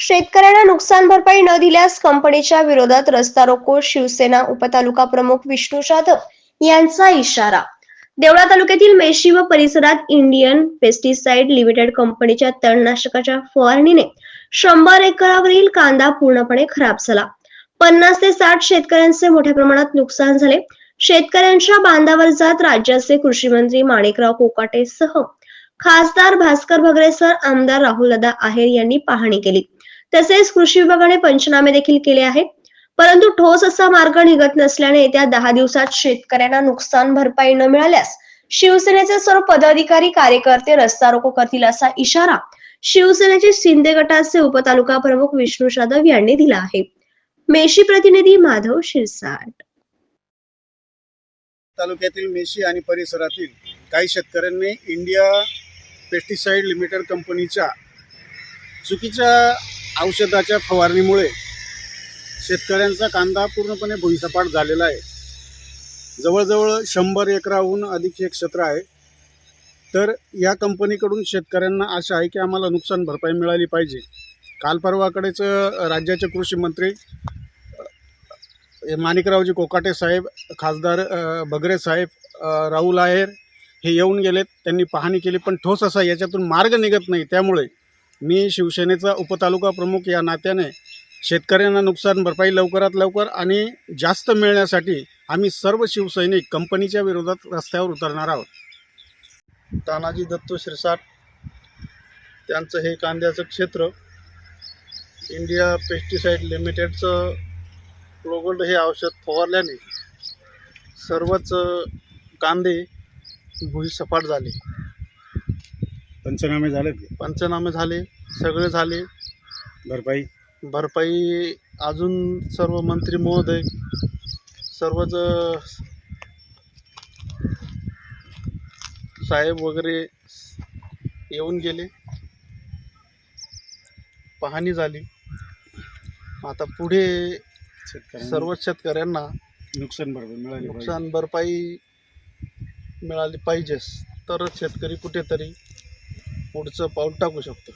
शेतकऱ्यांना नुकसान भरपाई न दिल्यास कंपनीच्या विरोधात रस्ता रोको शिवसेना उपतालुका प्रमुख विष्णू जाधव यांचा इशारा. देवळा तालुक्यातील मेशी व परिसरात इंडियन पेस्टिसाइड लिमिटेड कंपनीच्या तणनाशकाच्या फवारणीने शंभर एकरावरील कांदा पूर्णपणे खराब झाला. पन्नास ते साठ शेतकऱ्यांचे मोठ्या प्रमाणात नुकसान झाले. शेतकऱ्यांच्या बांधावर जात राज्याचे कृषी मंत्री माणिकराव कोकाटे सह खासदार भास्कर भगरेसर आमदार राहुलदा आहेर यांनी पाहणी केली. तसेच कृषी विभागाने पंचनामे देखील केले आहेत. परंतु ठोस असा मार्ग निघत नसल्याने येत्या दहा दिवसात शेतकऱ्यांना नुकसान भरपाई न मिळाल्यास शिवसेनेचे सर्व पदाधिकारी कार्यकर्ते रस्ता रोको करतील असा इशारा शिवसेनेचे शिंदे गटाचे उपतालुका प्रमुख विष्णू जाधव यांनी दिला आहे. मेशी प्रतिनिधी माधव शिरसाट. तालुक्यातील मेशी आणि परिसरातील काही शेतकऱ्यांनी इंडिया पेस्टिसाईड लिमिटेड कंपनीच्या चुकीच्या औषधाच्या फवारणीमुळे शेतकऱ्यांचा कांदा पूर्णपणे भुईसपाट झालेला आहे. जवळजवळ शंभर एकराहून अधिक हे क्षेत्र आहे. तर या कंपनीकडून शेतकऱ्यांना आशा आहे की आम्हाला नुकसान भरपाई मिळाली पाहिजे. काल परवाकडेच राज्याचे कृषी मंत्री माणिकरावजी कोकाटे साहेब खासदार भगरे बगरे साहेब राहुल आहेर हे येऊन गेलेत त्यांनी पाहणी केली पण ठोस असा याच्यातून मार्ग निघत नाही. त्यामुळे मी शिवसेनेचा उपतालुका प्रमुख या नात्याने शेतकऱ्यांना नुकसान भरपाई लवकरात लवकर आणि जास्त मिळण्यासाठी आम्ही सर्व शिवसैनिक कंपनीच्या विरोधात रस्त्यावर उतरणार आहोत. तानाजी दत्तू शिरसाट त्यांचं हे कांद्याचं क्षेत्र इंडिया पेस्टिसाईड लिमिटेडचं ग्लोगोल्ड हे औषध फवारल्याने सर्वच कांदे भुईसपाट झाले. पंचनामे झाले पंचनामे झाले सगळे झाले. भरपाई? भरपाई अजून सर्व मंत्री महोदय सर्वच साहेब वगैरे येऊन गेले. पाहणी झाली. आता पुढे शेतकऱ्यांना सर्वच शेतकऱ्यांना नुकसान भरपाई मिळाली. नुकसान भरपाई मिळाली पाहिजेच. तरच शेतकरी कुठेतरी पुढचं पाऊल टाकू शकतो.